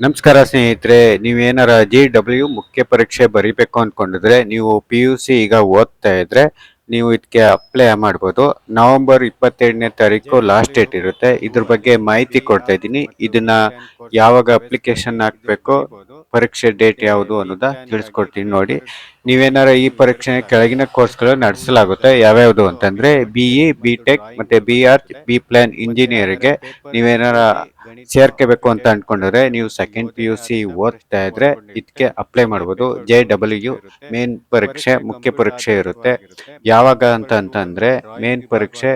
ನಮಸ್ಕಾರ ಸ್ನೇಹಿತರೆ, ನೀವೇನಾರ G W ಮುಖ್ಯ ಪರೀಕ್ಷೆ ಬರಿಬೇಕು ಅಂದ್ಕೊಂಡಿದ್ರೆ, ನೀವು ಪಿ ಯು ಸಿ ಈಗ ಓದ್ತಾ ಇದ್ರೆ ನೀವು ಇದಕ್ಕೆ ಅಪ್ಲೈ ಮಾಡ್ಬೋದು. ನವೆಂಬರ್ ಇಪ್ಪತ್ತೆರಡನೇ ತಾರೀಕು ಲಾಸ್ಟ್ ಡೇಟ್ ಇರುತ್ತೆ. ಇದ್ರ ಬಗ್ಗೆ ಮಾಹಿತಿ ಕೊಡ್ತಾ ಇದ್ದೀನಿ. ಇದನ್ನ ಯಾವಾಗ ಅಪ್ಲಿಕೇಶನ್ ಹಾಕ್ಬೇಕು, ಪರೀಕ್ಷೆ ಡೇಟ್ ಯಾವುದು ಅನ್ನೋದ ತಿಳಿಸ್ಕೊಡ್ತೀನಿ ನೋಡಿ. ನೀವೇನಾರ ಈ ಪರೀಕ್ಷೆ ಕೆಳಗಿನ ಕೋರ್ಸ್ಗಳು ನಡೆಸಲಾಗುತ್ತೆ. ಯಾವ್ಯಾವುದು ಅಂತಂದ್ರೆ ಬಿಇ ಬಿ ಟೆಕ್ ಮತ್ತೆ ಬಿ ಆರ್ ಬಿ ಪ್ಲಾನ್ ಇಂಜಿನಿಯರ್ಗೆ ನೀವೇನಾರ ಸೇರ್ಕೋಬೇಕು ಅಂತ ಅನ್ಕೊಂಡ್ರೆ ನೀವು ಸೆಕೆಂಡ್ ಪಿ ಯು ಸಿ ಓದ್ತಾ ಇದ್ರೆ ಇದಕ್ಕೆ ಅಪ್ಲೈ ಮಾಡ್ಬೋದು. ಜೆ ಡಬ್ಲ್ಯೂ ಮೇನ್ ಪರೀಕ್ಷೆ, ಮುಖ್ಯ ಪರೀಕ್ಷೆ ಇರುತ್ತೆ. ಯಾವಾಗ ಅಂತ ಅಂತಂದ್ರೆ ಮೇನ್ ಪರೀಕ್ಷೆ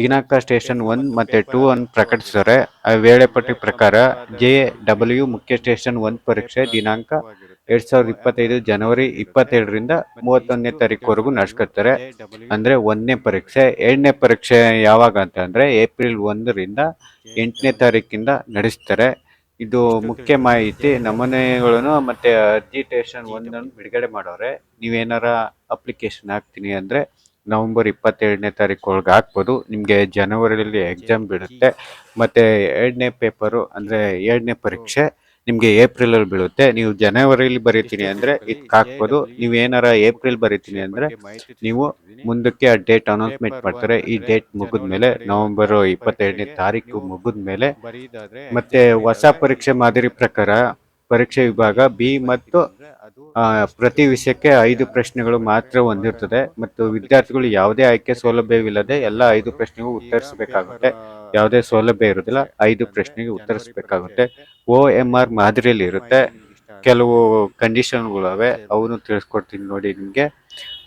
ದಿನಾಂಕ ಸ್ಟೇಷನ್ ಒನ್ ಮತ್ತೆ ಟೂ ಅನ್ನು ಪ್ರಕಟಿಸಿದರೆ. ಆ ವೇಳಾಪಟ್ಟಿ ಪ್ರಕಾರ ಜೆ ಡಬ್ಲ್ಯೂ ಮುಖ್ಯ ಸ್ಟೇಷನ್ ಒನ್ ಪರೀಕ್ಷೆ ದಿನಾಂಕ ಎರಡ್ ಸಾವಿರದ ಇಪ್ಪತ್ತೈದು ಜನವರಿ ಇಪ್ಪತ್ತೆರಡರಿಂದ ಮೂವತ್ತೊಂದನೇ ತಾರೀಕುವರೆಗೂ ನಡೆಸ್ಕೊತಾರೆ ಅಂದ್ರೆ ಒಂದನೇ ಪರೀಕ್ಷೆ. ಎರಡನೇ ಪರೀಕ್ಷೆ ಯಾವಾಗ ಅಂತ ಏಪ್ರಿಲ್ ಒಂದರಿಂದ ಎಂಟನೇ ತಾರೀಕಿಂದ ನಡೆಸ್ತಾರೆ. ಇದು ಮುಖ್ಯ ಮಾಹಿತಿ. ನಮೂನೆಗಳನ್ನು ಮತ್ತೆ ಅರ್ಜಿ ಟೇಷನ್ ಒಂದನ್ನು ಬಿಡುಗಡೆ ಮಾಡೋರೆ. ನೀವೇನಾರ ಅಪ್ಲಿಕೇಶನ್ ಹಾಕ್ತೀನಿ ಅಂದ್ರೆ ನವೆಂಬರ್ ಇಪ್ಪತ್ತೇಳನೇ ತಾರೀಕು ಒಳಗೆ ಹಾಕ್ಬೋದು. ನಿಮಗೆ ಜನವರಿಯಲ್ಲಿ ಎಕ್ಸಾಮ್ ಬಿಡುತ್ತೆ ಮತ್ತೆ ಎರಡನೇ ಪೇಪರು ಅಂದರೆ ಎರಡನೇ ಪರೀಕ್ಷೆ. ನಿಮಗೆ ಏಪ್ರಿಲ್ ಅಲ್ಲಿ ಬೀಳುತ್ತೆ. ನೀವು ಜನವರಿಲಿ ಬರೀತೀನಿ ಅಂದ್ರೆ ಇದಕ್ಕೆ ಹಾಕ್ಬೋದು ನೀವು ಏನಾರ ಏಪ್ರಿಲ್ ಬರೀತೀನಿ ಅಂದ್ರೆ ನೀವು ಮುಂದಕ್ಕೆ ಆ ಡೇಟ್ ಅನೌನ್ಸ್ಮೆಂಟ್ ಮಾಡ್ತಾರೆ. ಈ ಡೇಟ್ ಮುಗಿದ ಮೇಲೆ ನವೆಂಬರ್ ಇಪ್ಪತ್ತೆರಡನೇ ತಾರೀಕು ಮುಗಿದ್ಮೇಲೆ ಮತ್ತೆ ಹೊಸ ಪರೀಕ್ಷೆ ಮಾದರಿ ಪ್ರಕಾರ ಪರೀಕ್ಷೆ ವಿಭಾಗ ಬಿ ಮತ್ತು ಪ್ರತಿ ವಿಷಯಕ್ಕೆ ಐದು ಪ್ರಶ್ನೆಗಳು ಮಾತ್ರ ಹೊಂದಿರ್ತದೆ. ಮತ್ತು ವಿದ್ಯಾರ್ಥಿಗಳು ಯಾವುದೇ ಆಯ್ಕೆ ಸೌಲಭ್ಯವಿಲ್ಲದೆ ಎಲ್ಲ ಐದು ಪ್ರಶ್ನೆಗೂ ಉತ್ತರಿಸಬೇಕಾಗುತ್ತೆ. ಯಾವುದೇ ಸೌಲಭ್ಯ ಇರೋದಿಲ್ಲ ಐದು ಪ್ರಶ್ನೆಗೆ ಉತ್ತರಿಸಬೇಕಾಗುತ್ತೆ ಓ ಎಂ ಆರ್ ಮಾದರಿಯಲ್ಲಿ ಇರುತ್ತೆ. ಕೆಲವು ಕಂಡೀಷನ್ಗಳವೆ. ಅವನು ತಿಳಿಸ್ಕೊಡ್ತೀನಿ ನೋಡಿ ನಿಮಗೆ.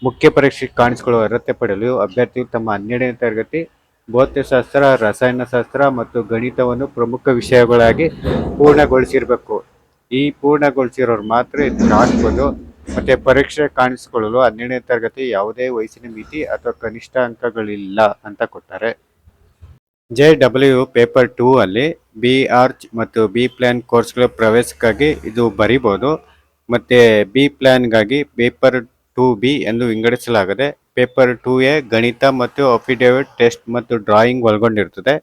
ಮುಖ್ಯ ಪರೀಕ್ಷೆ ಕಾಣಿಸಿಕೊಳ್ಳುವ ಅರ್ಹತೆ ಪಡೆಯಲು ಅಭ್ಯರ್ಥಿಯು ತಮ್ಮ ಹನ್ನೆರಡನೇ ತರಗತಿ ಭೌತಶಾಸ್ತ್ರ, ರಸಾಯನಶಾಸ್ತ್ರ ಮತ್ತು ಗಣಿತವನ್ನು ಪ್ರಮುಖ ವಿಷಯಗಳಾಗಿ ಪೂರ್ಣಗೊಳಿಸಿರಬೇಕು. ಈ ಪೂರ್ಣಗೊಳಿಸಿರೋರು ಮಾತ್ರ ಇದನ್ನು ಹಾಕ್ಬೋದು. ಮತ್ತೆ ಪರೀಕ್ಷೆ ಕಾಣಿಸಿಕೊಳ್ಳಲು ಹನ್ನೆರಡನೇ ತರಗತಿ ಯಾವುದೇ ವಯಸ್ಸಿನ ಮಿತಿ ಅಥವಾ ಕನಿಷ್ಠ ಅಂಕಗಳಿಲ್ಲ ಅಂತ ಕೊಟ್ಟಾರೆ ಜೆ ಡಬ್ಲ್ಯೂ ಪೇಪರ್ ಟೂ ಅಲ್ಲಿ ಬಿ ಆರ್ಚ್ ಮತ್ತು ಬಿ ಪ್ಲಾನ್ ಕೋರ್ಸ್ಗಳ ಪ್ರವೇಶಕ್ಕಾಗಿ ಇದು ಬರಿಬೋದು. ಮತ್ತೆ ಬಿ ಪ್ಲಾನ್ಗಾಗಿ ಪೇಪರ್ ಟೂ ಬಿ ಎಂದು ವಿಂಗಡಿಸಲಾಗಿದೆ ಪೇಪರ್ ಟೂ ಎ ಗಣಿತ ಮತ್ತು ಅಫಿಡೇವಿಟ್ ಟೆಸ್ಟ್ ಮತ್ತು ಡ್ರಾಯಿಂಗ್ ಒಳಗೊಂಡಿರ್ತದೆ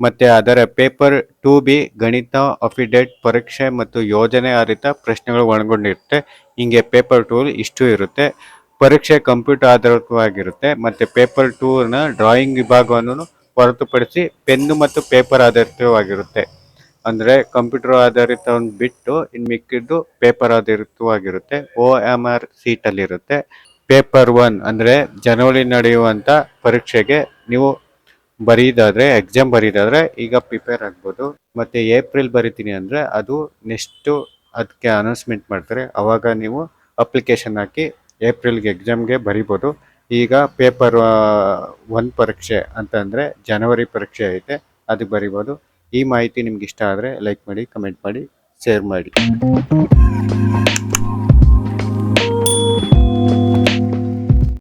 ಮತ್ತೆ ಅದರ ಪೇಪರ್ ಟೂ ಬಿ ಗಣಿತ ಅಫಿಡೇಟ್ ಪರೀಕ್ಷೆ ಮತ್ತು ಯೋಜನೆ ಆಧಾರಿತ ಪ್ರಶ್ನೆಗಳು ಒಳಗೊಂಡಿರುತ್ತೆ. ಹೀಗೆ ಪೇಪರ್ ಟೂ ಇಷ್ಟು ಇರುತ್ತೆ. ಪರೀಕ್ಷೆ ಕಂಪ್ಯೂಟರ್ ಆಧಾರಿತವಾಗಿರುತ್ತೆ. ಮತ್ತೆ ಪೇಪರ್ ಟೂನ ಡ್ರಾಯಿಂಗ್ ವಿಭಾಗವನ್ನು ಹೊರತುಪಡಿಸಿ ಪೆನ್ನು ಮತ್ತು ಪೇಪರ್ ಆಧಾರಿತವಾಗಿರುತ್ತೆ. ಅಂದರೆ ಕಂಪ್ಯೂಟರ್ ಆಧಾರಿತವನ್ನು ಬಿಟ್ಟು ಇನ್ನು ಮಿಕ್ಕಿದ್ದು ಪೇಪರ್ ಆಧಾರಿತವಾಗಿರುತ್ತೆ. ಓ ಎಂ ಆರ್ ಸೀಟಲ್ಲಿರುತ್ತೆ. ಪೇಪರ್ ಒನ್ ಅಂದರೆ ಜನವರಿ ನಡೆಯುವಂಥ ಪರೀಕ್ಷೆಗೆ ನೀವು ಬರೀದಾದರೆ, ಎಕ್ಸಾಮ್ ಬರೀದಾದರೆ ಈಗ ಪ್ರಿಪೇರ್ ಆಗ್ಬೋದು. ಮತ್ತು ಏಪ್ರಿಲ್ ಬರಿತೀನಿ ಅಂದರೆ ಅದು ನೆಕ್ಸ್ಟು ಅದಕ್ಕೆ ಅನೌನ್ಸ್ಮೆಂಟ್ ಮಾಡ್ತಾರೆ. ಆವಾಗ ನೀವು ಅಪ್ಲಿಕೇಶನ್ ಹಾಕಿ ಏಪ್ರಿಲ್ಗೆ ಎಕ್ಸಾಮ್ಗೆ ಬರಿಬೋದು. ಈಗ ಪೇಪರ್ ಒನ್ ಪರೀಕ್ಷೆ ಅಂತಂದ್ರೆ ಜನವರಿ ಪರೀಕ್ಷೆ ಐತೆ ಅದಕ್ಕೆ ಬರಿಬೋದು. ಈ ಮಾಹಿತಿ ನಿಮ್ಗೆ ಇಷ್ಟ ಆದರೆ ಲೈಕ್ ಮಾಡಿ, ಕಮೆಂಟ್ ಮಾಡಿ, ಶೇರ್ ಮಾಡಿ.